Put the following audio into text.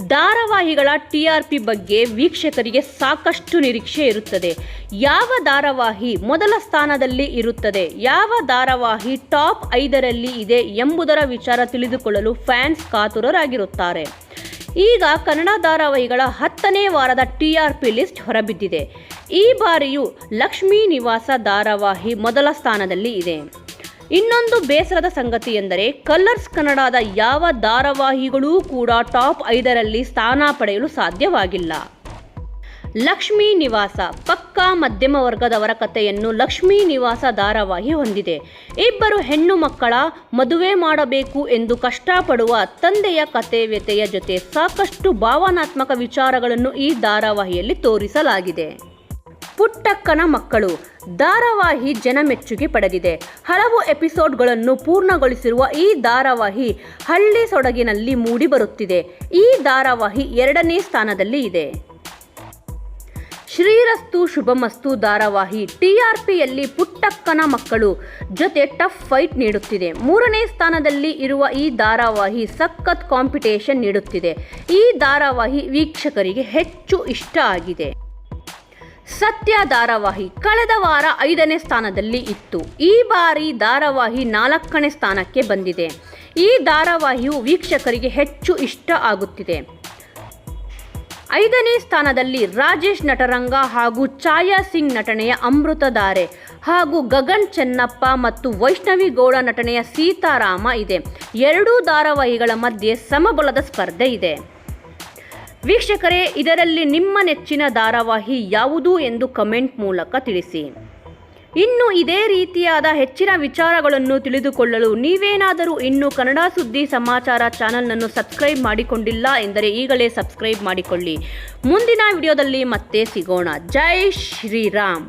ಧಾರಾವಾಹಿಗಳ T R P ಬಗ್ಗೆ ವೀಕ್ಷಕರಿಗೆ ಸಾಕಷ್ಟು ನಿರೀಕ್ಷೆ ಇರುತ್ತದೆ. ಯಾವ ಧಾರಾವಾಹಿ ಮೊದಲ ಸ್ಥಾನದಲ್ಲಿ ಇರುತ್ತದೆ? ಯಾವ ಧಾರಾವಾಹಿ ಟಾಪ್ ಐದರಲ್ಲಿ ಇದೆ ಎಂಬುದರ ವಿಚಾರ ತಿಳಿದುಕೊಳ್ಳಲು ಫ್ಯಾನ್ಸ್ ಕಾತುರರಾಗಿರುತ್ತಾರೆ. ಈಗ ಕನ್ನಡ ಧಾರಾವಾಹಿಗಳ ಹತ್ತನೇ ವಾರದ ಟಿ ಆರ್ ಪಿ ಲಿಸ್ಟ್ ಹೊರಬಿದ್ದಿದೆ. ಈ ಬಾರಿಯೂ ಲಕ್ಷ್ಮೀ ನಿವಾಸ ಧಾರಾವಾಹಿ ಮೊದಲ ಸ್ಥಾನದಲ್ಲಿ ಇದೆ. ಇನ್ನೊಂದು ಬೇಸರದ ಸಂಗತಿ ಎಂದರೆ ಕಲರ್ಸ್ ಕನ್ನಡದ ಯಾವ ಧಾರಾವಾಹಿಗಳೂ ಕೂಡ ಟಾಪ್ ಐದರಲ್ಲಿ ಸ್ಥಾನ ಪಡೆಯಲು ಸಾಧ್ಯವಾಗಿಲ್ಲ. ಲಕ್ಷ್ಮೀ ನಿವಾಸ, ಪಕ್ಕಾ ಮಧ್ಯಮ ವರ್ಗದವರ ಕಥೆಯನ್ನು ಲಕ್ಷ್ಮೀ ನಿವಾಸ ಧಾರಾವಾಹಿ ಹೊಂದಿದೆ. ಇಬ್ಬರು ಹೆಣ್ಣು ಮಕ್ಕಳ ಮದುವೆ ಮಾಡಬೇಕು ಎಂದು ಕಷ್ಟಪಡುವ ತಂದೆಯ ಕತೆ ವ್ಯತೆಯ ಜೊತೆ ಸಾಕಷ್ಟು ಭಾವನಾತ್ಮಕ ವಿಚಾರಗಳನ್ನು ಈ ಧಾರಾವಾಹಿಯಲ್ಲಿ ತೋರಿಸಲಾಗಿದೆ. ಪುಟ್ಟಕ್ಕನ ಮಕ್ಕಳು. ಧಾರಾವಾಹಿ ಜನಮೆಚ್ಚುಗೆ ಪಡೆದಿದೆ. ಹಲವು ಎಪಿಸೋಡ್ಗಳನ್ನು ಪೂರ್ಣಗೊಳಿಸಿರುವ ಈ ಧಾರಾವಾಹಿ ಹಳ್ಳಿ ಸೊಡಗಿನಲ್ಲಿ ಮೂಡಿಬರುತ್ತಿದೆ. ಈ ಧಾರಾವಾಹಿ ಎರಡನೇ ಸ್ಥಾನದಲ್ಲಿ ಇದೆ. ಶ್ರೀರಸ್ತು ಶುಭಮಸ್ತು ಧಾರಾವಾಹಿ ಟಿಆರ್ಪಿಯಲ್ಲಿ ಪುಟ್ಟಕ್ಕನ ಮಕ್ಕಳು ಜೊತೆ ಟಫ್ ಫೈಟ್ ನೀಡುತ್ತಿದೆ. ಮೂರನೇ ಸ್ಥಾನದಲ್ಲಿ ಇರುವ ಈ ಧಾರಾವಾಹಿ ಸಖತ್ ಕಾಂಪಿಟೇಷನ್ ನೀಡುತ್ತಿದೆ. ಈ ಧಾರಾವಾಹಿ ವೀಕ್ಷಕರಿಗೆ ಹೆಚ್ಚು ಇಷ್ಟ ಆಗಿದೆ. ಸತ್ಯ ಧಾರಾವಾಹಿ ಕಳೆದ ವಾರ ಐದನೇ ಸ್ಥಾನದಲ್ಲಿ ಇತ್ತು. ಈ ಬಾರಿ ಧಾರಾವಾಹಿ ನಾಲ್ಕನೇ ಸ್ಥಾನಕ್ಕೆ ಬಂದಿದೆ. ಈ ಧಾರಾವಾಹಿಯು ವೀಕ್ಷಕರಿಗೆ ಹೆಚ್ಚು ಇಷ್ಟ ಆಗುತ್ತಿದೆ. ಐದನೇ ಸ್ಥಾನದಲ್ಲಿ ರಾಜೇಶ್ ನಟರಂಗ ಹಾಗೂ ಛಾಯಾ ಸಿಂಗ್ ನಟನೆಯ ಅಮೃತಧಾರೆ ಹಾಗೂ ಗಗನ್ ಚೆನ್ನಪ್ಪ ಮತ್ತು ವೈಷ್ಣವಿ ಗೌಡ ನಟನೆಯ ಸೀತಾರಾಮ ಇದೆ. ಎರಡೂ ಧಾರಾವಾಹಿಗಳ ಮಧ್ಯೆ ಸಮಬಲದ ಸ್ಪರ್ಧೆ ಇದೆ. ವೀಕ್ಷಕರೇ, ಇದರಲ್ಲಿ ನಿಮ್ಮ ನೆಚ್ಚಿನ ಧಾರಾವಾಹಿ ಯಾವುದು ಎಂದು ಕಮೆಂಟ್ ಮೂಲಕ ತಿಳಿಸಿ. ಇನ್ನು ಇದೇ ರೀತಿಯಾದ ಹೆಚ್ಚಿನ ವಿಚಾರಗಳನ್ನು ತಿಳಿದುಕೊಳ್ಳಲು ನೀವೇನಾದರೂ ಇನ್ನು ಕನ್ನಡ ಸುದ್ದಿ ಸಮಾಚಾರ ಚಾನಲ್ನನ್ನು ಸಬ್ಸ್ಕ್ರೈಬ್ ಮಾಡಿಕೊಂಡಿಲ್ಲ ಎಂದರೆ ಈಗಲೇ ಸಬ್ಸ್ಕ್ರೈಬ್ ಮಾಡಿಕೊಳ್ಳಿ. ಮುಂದಿನ ವಿಡಿಯೋದಲ್ಲಿ ಮತ್ತೆ ಸಿಗೋಣ. ಜೈ ಶ್ರೀರಾಮ್.